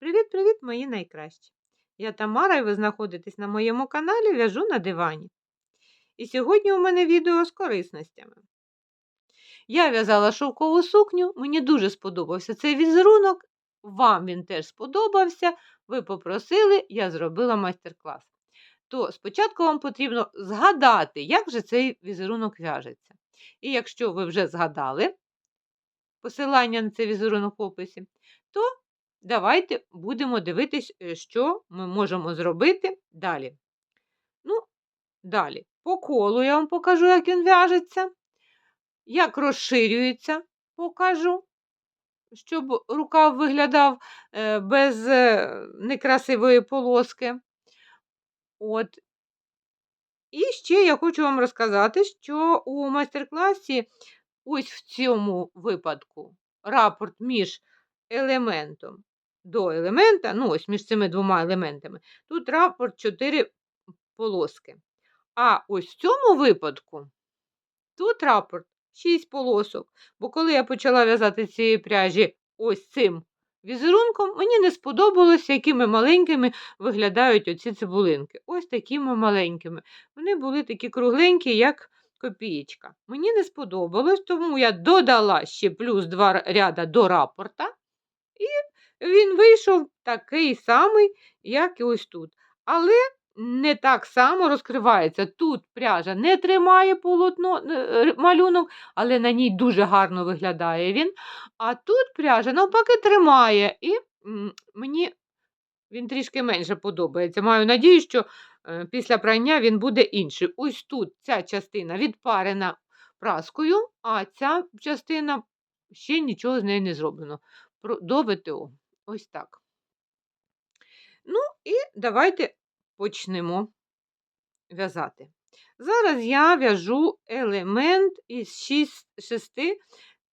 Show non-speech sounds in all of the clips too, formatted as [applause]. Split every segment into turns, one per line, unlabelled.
Привіт-привіт, мої найкращі! Я Тамара і ви знаходитесь на моєму каналі В'яжу на дивані. І сьогодні у мене відео з корисностями. Я в'язала шовкову сукню, мені дуже сподобався цей візерунок, вам він теж сподобався. Ви попросили, я зробила майстер-клас. То спочатку вам потрібно згадати, як же цей візерунок в'яжеться. І якщо ви вже згадали посилання на цей візерунок в описі, то Давайте будемо дивитись, е, що ми можемо зробити далі. Ну, далі, по колу я вам покажу, як він в'яжеться, як розширюється, покажу, щоб рукав виглядав е, без е, некрасивої полоски. От. І ще я хочу вам розказати, що у майстер-класі, ось в цьому випадку, рапорт між елементом до елемента, ну ось між цими двома елементами, тут рапорт 4 полоски. А ось в цьому випадку тут рапорт 6 полосок. Бо коли я почала в'язати цієї пряжі ось цим візерунком, мені не сподобалося, якими маленькими виглядають оці цибулинки. Ось такими маленькими. Вони були такі кругленькі, як копієчка. Мені не сподобалось, тому я додала ще плюс два ряда до рапорта. І він вийшов такий самий, як і ось тут. Але не так само розкривається. Тут пряжа не тримає полотно, е, малюнок, але на ній дуже гарно виглядає він. А тут пряжа навпаки тримає. І мені він трішки менше подобається. Маю надію, що е, після прання він буде інший. Ось тут ця частина відпарена праскою, а ця частина ще нічого з нею не зроблено. До ВТО. Ось так. Ну, і давайте почнемо в'язати. Зараз я в'яжу елемент із 6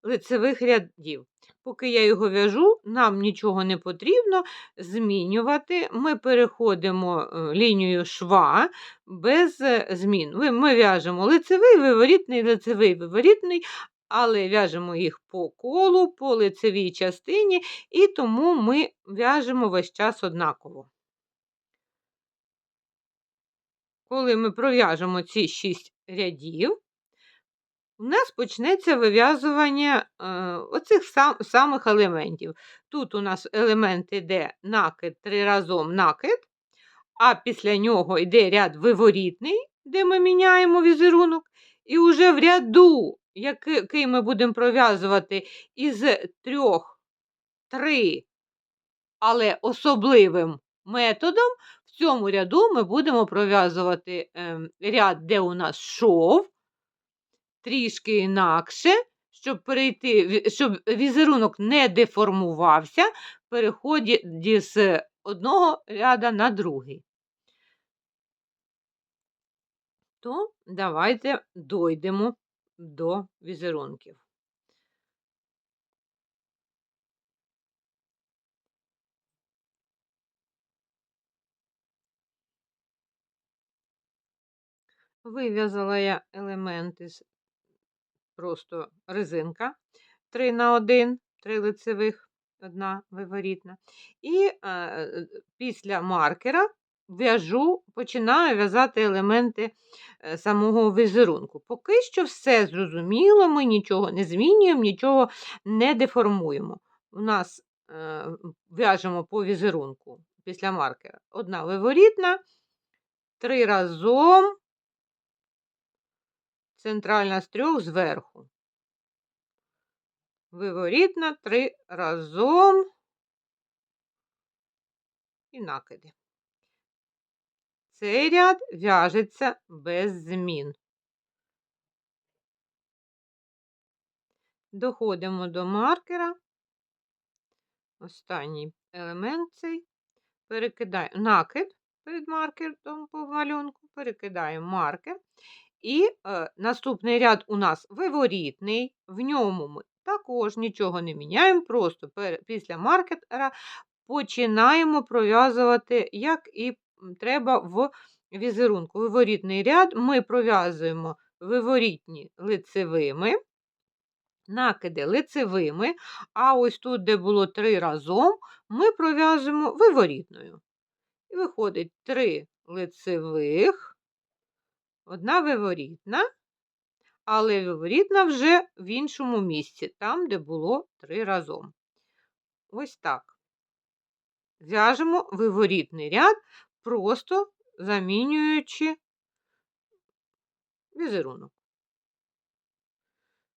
лицевих рядів. Поки я його в'яжу, нам нічого не потрібно змінювати. Ми переходимо е, лінію шва без е, змін. Ми в'яжемо лицевий, виворітний, лицевий, виворітний, але в'яжемо їх по колу, по лицевій частині, і тому ми в'яжемо весь час однаково. Коли ми пров'яжемо ці 6 рядів, у нас почнеться вив'язування е, оцих сам, самих елементів. Тут у нас елемент йде накид три разом накид, а після нього йде ряд виворітний, де ми міняємо візерунок, і вже в ряду який ми будемо пров'язувати із трьох, три, але особливим методом, в цьому ряду ми будемо пров'язувати ем, ряд, де у нас шов, трішки інакше, щоб перейти, щоб візерунок не деформувався в переході з одного ряда на другий. То давайте дойдемо до візерунків. Вив'язала я елементи з просто резинка 3 на 1, 3 лицевих, одна виворітна. І е, після маркера в'яжу, починаю в'язати елементи е, самого візерунку. Поки що все зрозуміло, ми нічого не змінюємо, нічого не деформуємо. У нас е, в'яжемо по візерунку після маркера. Одна виворітна, три разом, центральна з трьох зверху. Виворітна, три разом і накиди. Цей ряд в'яжеться без змін. Доходимо до маркера. Останній елемент цей. Перекидаємо накид перед маркером по малюнку, перекидаємо маркер. І е, наступний ряд у нас виворітний, в ньому ми також нічого не міняємо, просто після маркера починаємо пров'язувати, як і треба в візерунку. Виворітний ряд ми пров'язуємо виворітні лицевими, накиди лицевими, а ось тут, де було три разом, ми пров'яжемо виворітною. І виходить три лицевих, одна виворітна, але виворітна вже в іншому місці, там, де було три разом. Ось так. В'яжемо виворітний ряд, просто замінюючи візерунок.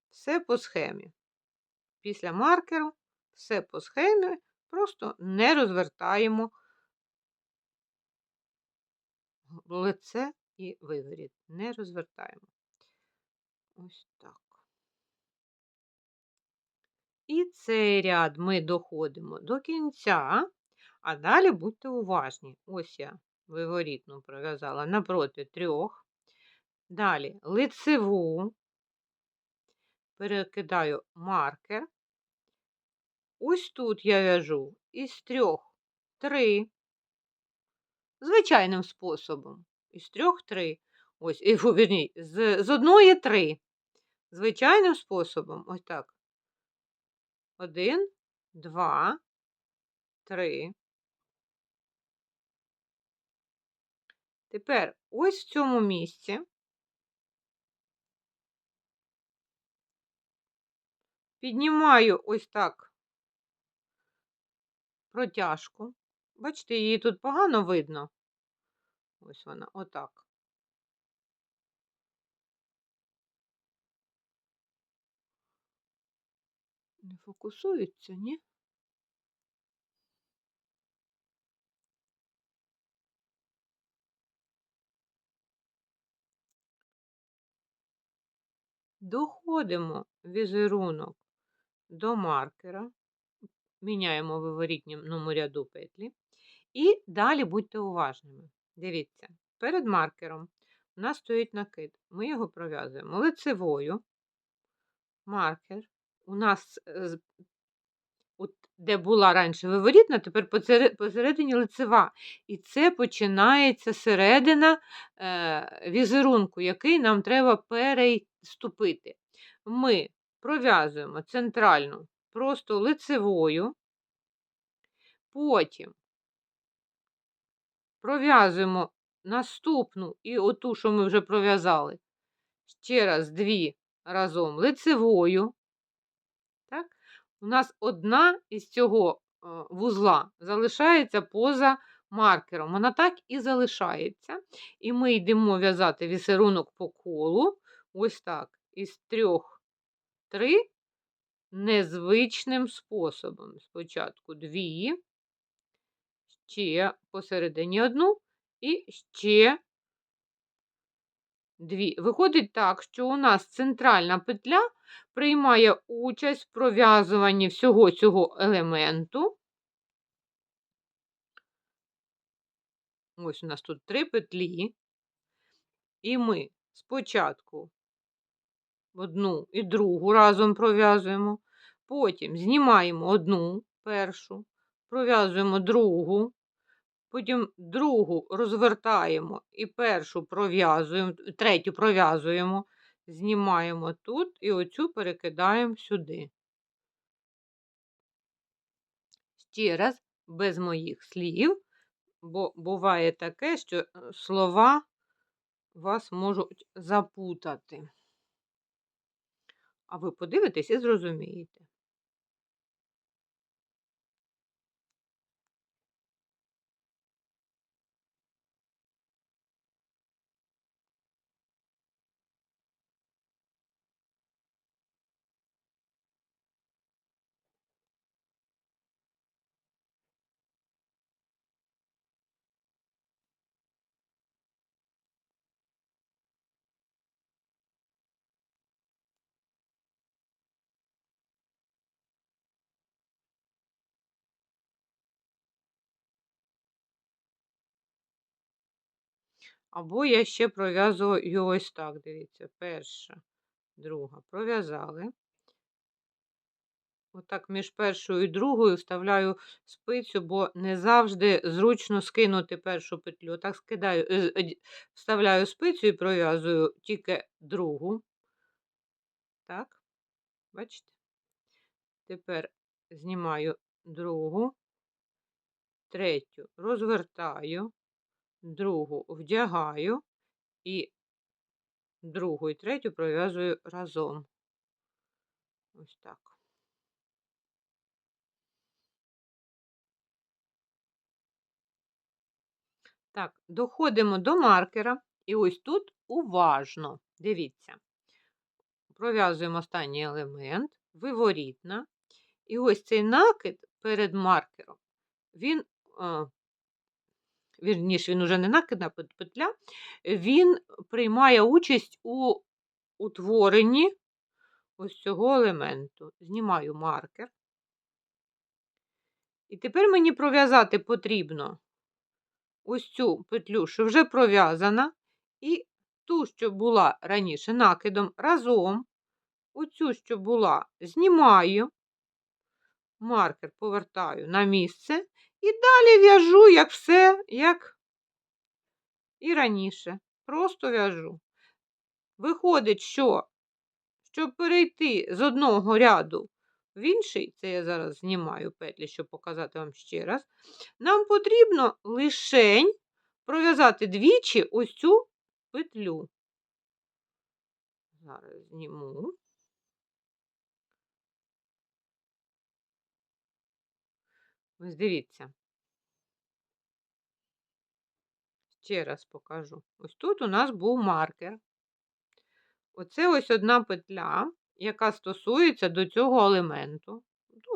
Все по схемі. Після маркеру все по схемі, просто не розвертаємо лице і виворіт. Не розвертаємо. Ось так. І цей ряд ми доходимо до кінця, а далі будьте уважні. Ось я виворітну пров'язала напроти трьох. Далі лицеву, перекидаю маркер. Ось тут я в'яжу із трьох три, звичайним способом. Із трьох три. Ось, [laughs] і, вірні, з, з одної три. Звичайним способом. Ось так. Один, два, три. Тепер ось в цьому місці піднімаю ось так протяжку. Бачите, її тут погано видно. Ось вона, отак. Не фокусується, ні? Доходимо візерунок до маркера, міняємо виворітньому ряду петлі. І далі будьте уважними. Дивіться, перед маркером у нас стоїть накид. Ми його пров'язуємо лицевою. Маркер. У нас, е, от, де була раніше виворітна, тепер посередині лицева. І це починається середина е, візерунку, який нам треба переступити. Ми пров'язуємо центральну просто лицевою, потім пров'язуємо наступну і оту, що ми вже пров'язали, ще раз дві разом лицевою. Так? У нас одна із цього е, вузла залишається поза маркером. Вона так і залишається. І ми йдемо в'язати вісерунок по колу. Ось так. Із трьох три незвичним способом. Спочатку дві, ще посередині одну і ще дві. Виходить так, що у нас центральна петля приймає участь в пров'язуванні всього цього елементу. Ось у нас тут три петлі, і ми спочатку одну і другу разом пров'язуємо, потім знімаємо одну першу, пров'язуємо другу, потім другу розвертаємо і першу пров'язуємо, третю пров'язуємо, знімаємо тут і оцю перекидаємо сюди. Ще раз, без моїх слів, бо буває таке, що е, слова вас можуть запутати. А ви подивитесь і зрозумієте. Або я ще пров'язую ось так, дивіться, перша, друга. Пров'язали. Отак між першою і другою вставляю спицю, бо не завжди зручно скинути першу петлю. Так скидаю, е, вставляю спицю і пров'язую тільки другу. Так. Бачите? Тепер знімаю другу, третю розвертаю, другу вдягаю і другу і третю пров'язую разом. Ось так. Так, доходимо до маркера, і ось тут уважно, дивіться, пров'язуємо останній елемент, виворітна, і ось цей накид перед маркером, він, е, вірніше, він уже не накидна петля, він приймає участь у утворенні ось цього елементу. Знімаю маркер. І тепер мені пров'язати потрібно ось цю петлю, що вже пров'язана, і ту, що була раніше накидом, разом, оцю, що була, знімаю, маркер повертаю на місце і далі в'яжу, як все, як і раніше. Просто в'яжу. Виходить, що, щоб перейти з одного ряду в інший, це я зараз знімаю петлі, щоб показати вам ще раз, нам потрібно лишень пров'язати двічі ось цю петлю. Зараз зніму. Ось дивіться. Ще раз покажу. Ось тут у нас був маркер. Оце ось одна петля, яка стосується до цього елементу.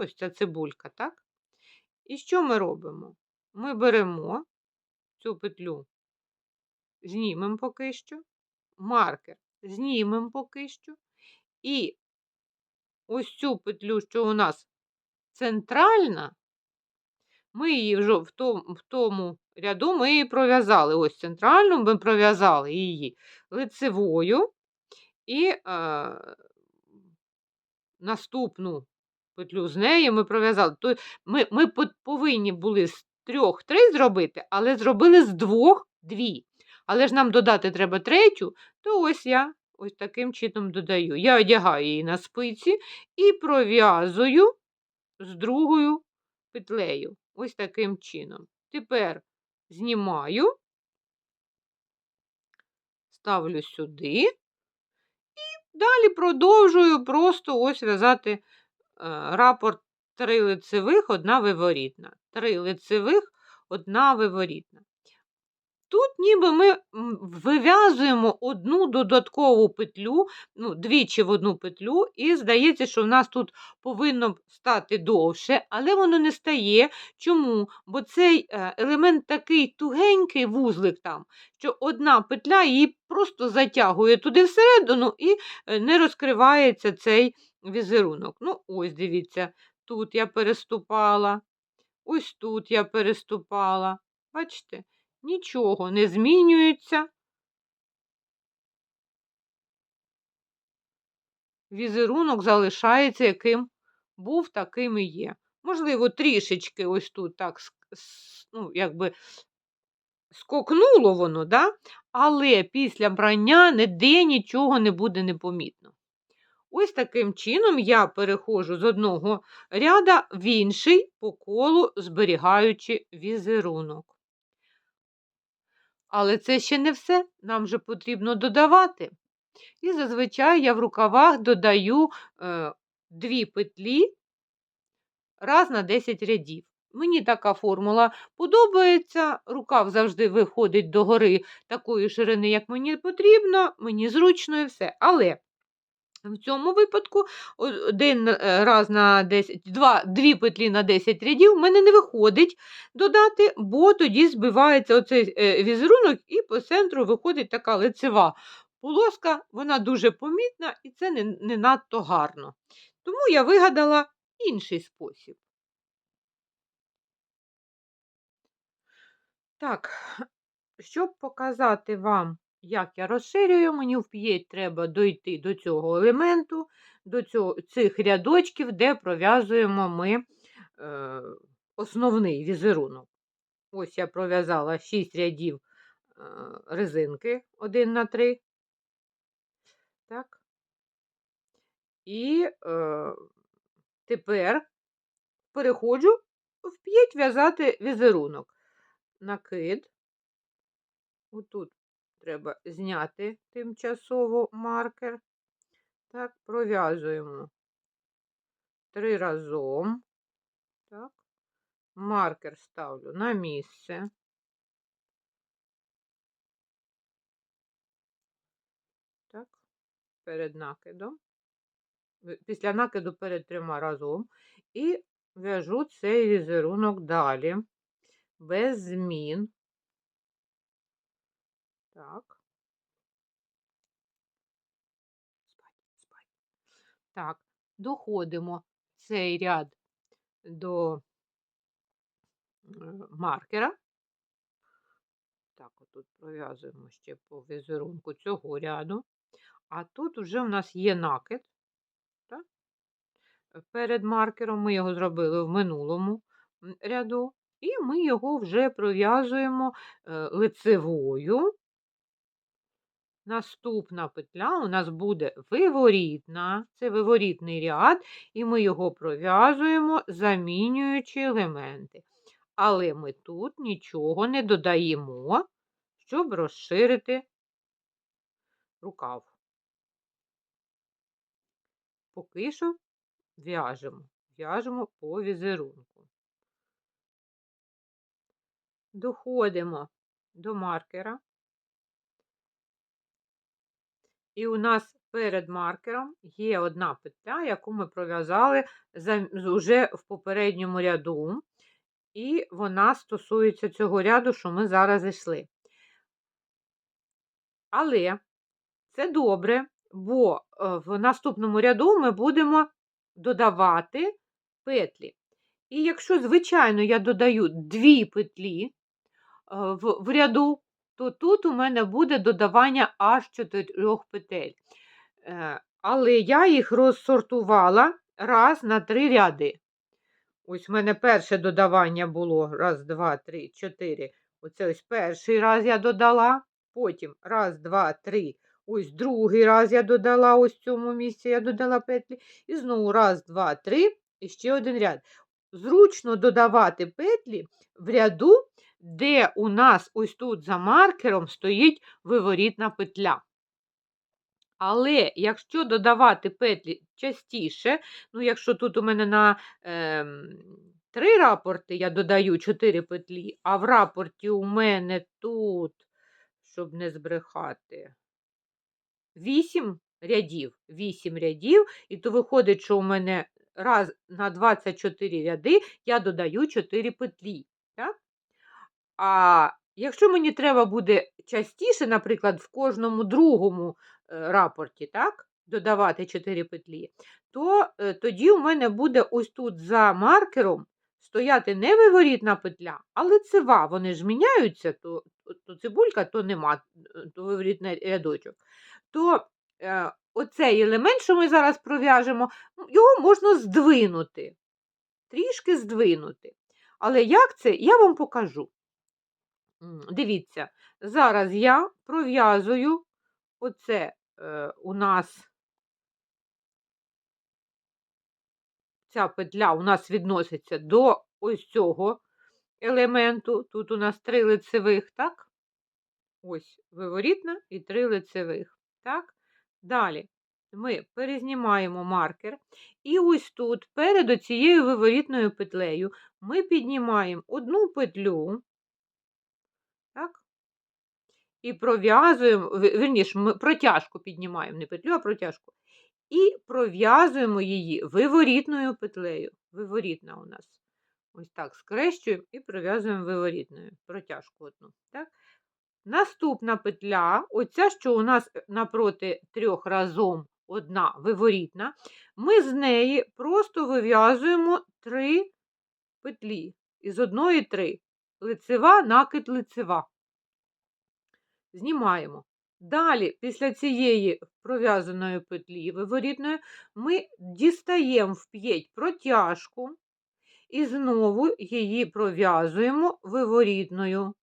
Ось ця цибулька, так? І що ми робимо? Ми беремо цю петлю, знімемо поки що, маркер знімемо поки що, і ось цю петлю, що у нас центральна, ми її вже в тому, в тому ряду ми її пров'язали. Ось центральну ми пров'язали її лицевою і е, наступну петлю з нею ми пров'язали. Тобто ми ми повинні були з трьох три зробити, але зробили з двох дві. Але ж нам додати треба третю, то ось я ось таким чином додаю. Я одягаю її на спиці і пров'язую з другою петлею. Ось таким чином. Тепер знімаю, ставлю сюди і далі продовжую просто ось в'язати е, рапорт три лицевих, одна виворітна. Три лицевих, одна виворітна. Тут ніби ми вив'язуємо одну додаткову петлю, ну, двічі в одну петлю, і здається, що в нас тут повинно стати довше, але воно не стає. Чому? Бо цей е, елемент такий тугенький вузлик там, що одна петля її просто затягує туди всередину і е, не розкривається цей візерунок. Ну, ось дивіться, тут я переступала, ось тут я переступала. Бачите? Нічого не змінюється. Візерунок залишається, яким був, таким і є. Можливо, трішечки ось тут так, ну, якби скокнуло воно, да? але після брання ніде нічого не буде непомітно. Ось таким чином я переходжу з одного ряда в інший по колу, зберігаючи візерунок. Але це ще не все, нам же потрібно додавати. І зазвичай я в рукавах додаю е, дві петлі раз на 10 рядів. Мені така формула подобається. Рукав завжди виходить догори такої ширини, як мені потрібно, мені зручно і все. Але в цьому випадку один е, раз на 10, два, дві петлі на 10 рядів в мене не виходить додати, бо тоді збивається оцей е, візерунок, і по центру виходить така лицева полоска, вона дуже помітна і це не, не надто гарно. Тому я вигадала інший спосіб. Так, [clears throat] щоб показати вам як я розширюю, мені в вп'єть треба дойти до цього елементу, до цього, цих рядочків, де пров'язуємо ми е, основний візерунок. Ось я пров'язала 6 рядів е, резинки 1 на 3. Так. І е, тепер переходжу в п'ять в'язати візерунок. Накид. Отут треба зняти тимчасово маркер. Так, пров'язуємо три разом. Так, маркер ставлю на місце. Так, перед накидом. Після накиду перед трьома разом. І в'яжу цей візерунок далі. Без змін. Так. Спать, спать. Так, доходимо цей ряд до е, маркера. Так, отут пров'язуємо ще по візерунку цього ряду. А тут вже в нас є накид. Так? Перед маркером ми його зробили в минулому ряду, і ми його вже пров'язуємо е, лицевою. Наступна петля у нас буде виворітна, це виворітний ряд, і ми його пров'язуємо, замінюючи елементи. Але ми тут нічого не додаємо, щоб розширити рукав. Поки що в'яжемо, в'яжемо по візерунку. Доходимо до маркера. І у нас перед маркером є одна петля, яку ми пров'язали вже в попередньому ряду, і вона стосується цього ряду, що ми зараз зайшли. Але це добре, бо е, в наступному ряду ми будемо додавати петлі. І якщо, звичайно, я додаю дві петлі е, в ряду, то тут у мене буде додавання аж чотирьох петель. Е, Але я їх розсортувала раз на три ряди. Ось в мене перше додавання було раз, два, три, чотири. Оце ось перший раз я додала. Потім раз, два, три. Ось другий раз я додала, ось в цьому місці я додала петлі. І знову раз, два, три, і ще один ряд. Зручно додавати петлі в ряду, де у нас ось тут за маркером стоїть виворітна петля. Але якщо додавати петлі частіше, ну, якщо тут у мене на е, три рапорти я додаю 4 петлі, а в рапорті у мене тут, щоб не збрехати, 8 рядів, 8 рядів, і то виходить, що у мене раз на 24 ряди я додаю 4 петлі. А якщо мені треба буде частіше, наприклад, в кожному другому е, рапорті, так, додавати 4 петлі, то е, тоді у мене буде ось тут за маркером стояти не виворітна петля, а лицева. Вони ж міняються, то, то цибулька, то нема, е, то виворітний рядочок. То е, оцей елемент, що ми зараз пров'яжемо, його можна здвинути, трішки здвинути. Але як це, я вам покажу. Дивіться, зараз я пров'язую оце е, у нас ця петля у нас відноситься до ось цього елементу. Тут у нас три лицевих, так? Ось виворітна і три лицевих. Так? Далі ми перезнімаємо маркер, і ось тут, перед цією виворітною петлею, ми піднімаємо одну петлю. І пров'язуємо, верніше, ми протяжку піднімаємо, не петлю, а протяжку. І пров'язуємо її виворітною петлею. Виворітна у нас. Ось так скрещуємо і пров'язуємо виворітною протяжку одну. Так? Наступна петля, оця, що у нас напроти трьох разом одна виворітна, ми з неї просто вив'язуємо три петлі. Із одної три. Лицева, накид лицева. Знімаємо. Далі, після цієї пров'язаної петлі виворітної, ми дістаємо в п'ять протяжку і знову її пров'язуємо виворітною.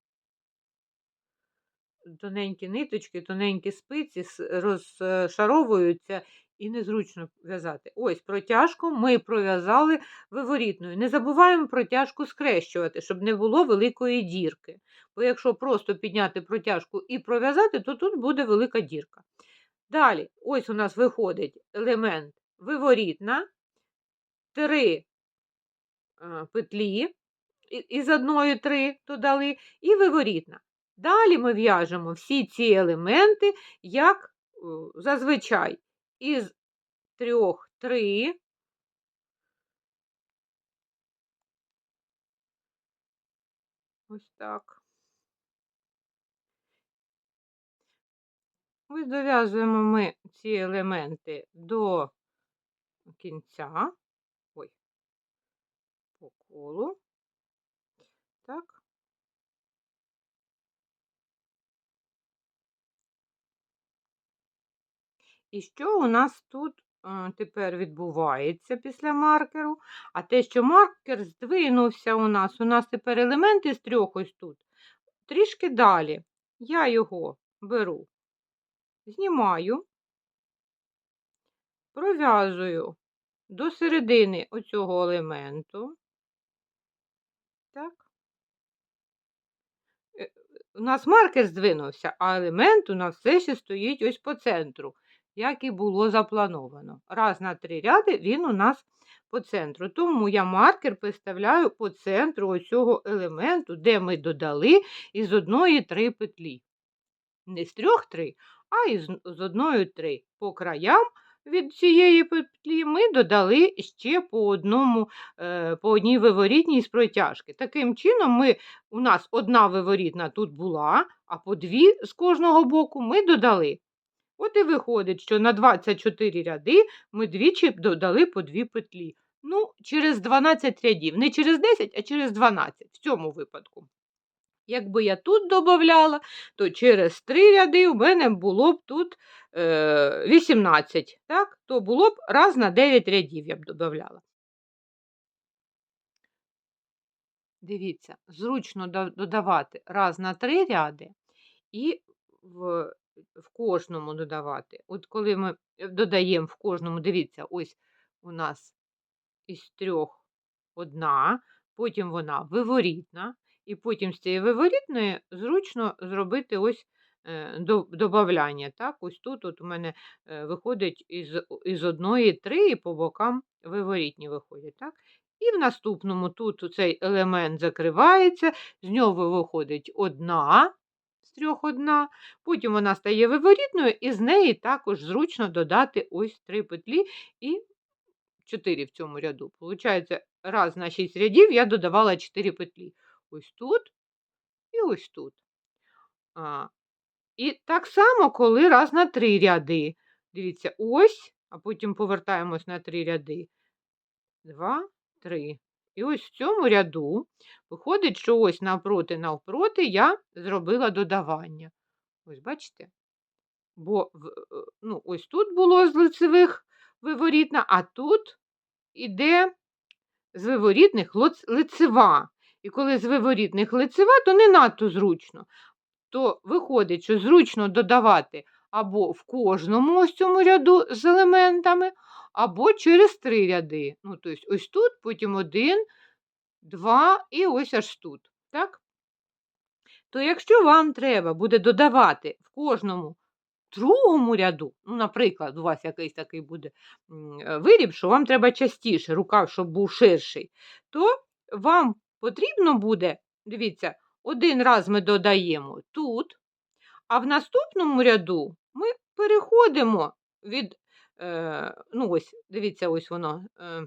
Тоненькі ниточки, тоненькі спиці розшаровуються і незручно в'язати. Ось протяжку ми пров'язали виворітною. Не забуваємо протяжку скрещувати, щоб не було великої дірки. Бо якщо просто підняти протяжку і пров'язати, то тут буде велика дірка. Далі, ось у нас виходить елемент виворітна, три петлі, із одної три додали, і виворітна. Далі ми в'яжемо всі ці елементи, як зазвичай, із трьох три. Ось так. Ось дов'язуємо ми ці елементи до кінця. Ой, по колу. Так. І що у нас тут е, тепер відбувається після маркеру? А те, що маркер здвинувся у нас, у нас тепер елементи з трьох ось тут. Трішки далі. Я його беру, знімаю, пров'язую до середини оцього елементу. Так. Е, У нас маркер здвинувся, а елемент у нас все ще стоїть ось по центру, як і було заплановано. Раз на три ряди він у нас по центру. Тому я маркер представляю по центру ось цього елементу, де ми додали із одної три петлі. Не з трьох три, а із з одної три. По краям від цієї петлі ми додали ще по одному, е, по одній виворітній з протяжки. Таким чином, ми, у нас одна виворітна тут була, а по дві з кожного боку ми додали. От і виходить, що на 24 ряди ми двічі додали по дві петлі. Ну, через 12 рядів. Не через 10, а через 12 в цьому випадку. Якби я тут додавала, то через 3 ряди у мене було б тут е, 18, так? то було б раз на 9 рядів я б додавала. Дивіться, зручно додавати раз на 3 ряди і в, в кожному додавати. От коли ми е, додаємо в кожному, дивіться, ось у нас із трьох одна, потім вона виворітна, і потім з цієї виворітної зручно зробити ось е, до- добавляння. Так? Ось тут от у мене е, виходить із, із одної три, і по бокам виворітні виходять. Так? І в наступному тут цей елемент закривається, з нього виходить одна, трьох одна, потім вона стає виворітною, і з неї також зручно додати ось три петлі і 4 в цьому ряду. Получається, раз на 6 рядів я додавала 4 петлі. Ось тут і ось тут. А, і так само, коли раз на 3 ряди. Дивіться, ось, а потім повертаємось на 3 ряди. 2, 3. І ось в цьому ряду виходить, що ось навпроти навпроти я зробила додавання. Ось бачите? Бо е, ну, ось тут було з лицевих виворітна, а тут іде з виворітних лицева. І коли з виворітних лицева, то не надто зручно. То виходить, що зручно додавати або в кожному ось цьому ряду з елементами, або через три ряди. Ну, тобто ось тут, потім один, два і ось аж тут. Так? То якщо вам треба буде додавати в кожному другому ряду, ну, наприклад, у вас якийсь такий буде е, виріб, що вам треба частіше, рукав, щоб був ширший, то вам потрібно буде, дивіться, один раз ми додаємо тут, а в наступному ряду ми переходимо від, е, ну ось, дивіться, ось воно, е,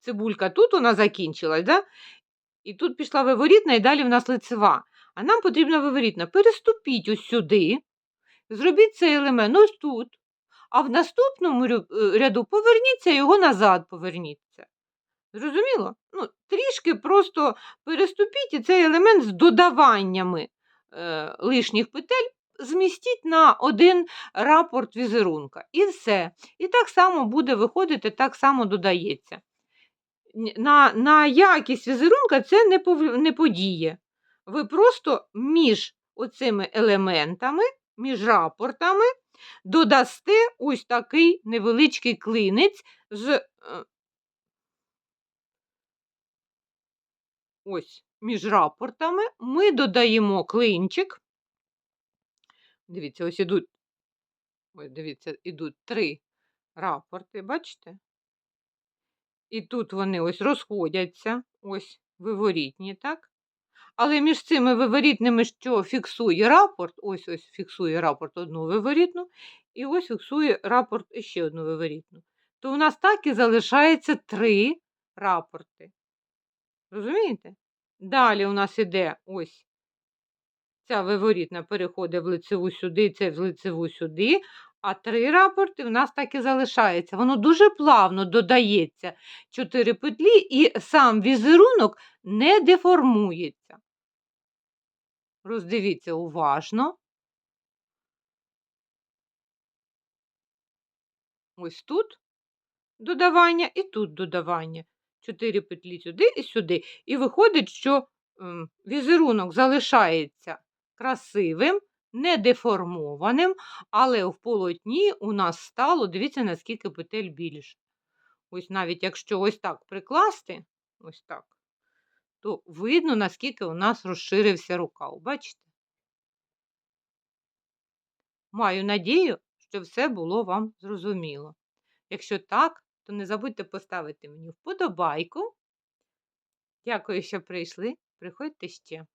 цибулька тут вона закінчилась, да? і тут пішла виворітна, і далі в нас лицева. А нам потрібна виворітна. Переступіть ось сюди, зробіть цей елемент ось тут, а в наступному е, ряду поверніться, його назад поверніться. Зрозуміло? Ну, трішки просто переступіть і цей елемент з додаваннями е, лишніх петель змістіть на один рапорт візерунка. І все. І так само буде виходити, так само додається. На, на якість візерунка це не, пов- не подіє. Ви просто між оцими елементами, між рапортами додасте ось такий невеличкий клинець з е, ось між рапортами. Ми додаємо клинчик. Дивіться, ось ідуть, ой, дивіться, ідуть три рапорти, бачите? І тут вони ось розходяться, ось виворітні, так? Але між цими виворітними, що фіксує рапорт, ось ось фіксує рапорт одну виворітну, і ось фіксує рапорт ще одну виворітну. То у нас так і залишається три рапорти. Розумієте? Далі у нас іде ось ця виворітна переходить в лицеву сюди, це в лицеву сюди, а три рапорти в нас так і залишається. Воно дуже плавно додається чотири петлі, і сам візерунок не деформується. Роздивіться уважно. Ось тут додавання і тут додавання. Чотири петлі сюди і сюди. І виходить, що ем, візерунок залишається красивим, не деформованим, але в полотні у нас стало, дивіться, наскільки петель більше. Ось навіть якщо ось так прикласти, ось так, то видно, наскільки у нас розширився рукав. Бачите? Маю надію, що все було вам зрозуміло. Якщо так, то не забудьте поставити мені вподобайку. Дякую, що прийшли. Приходьте ще.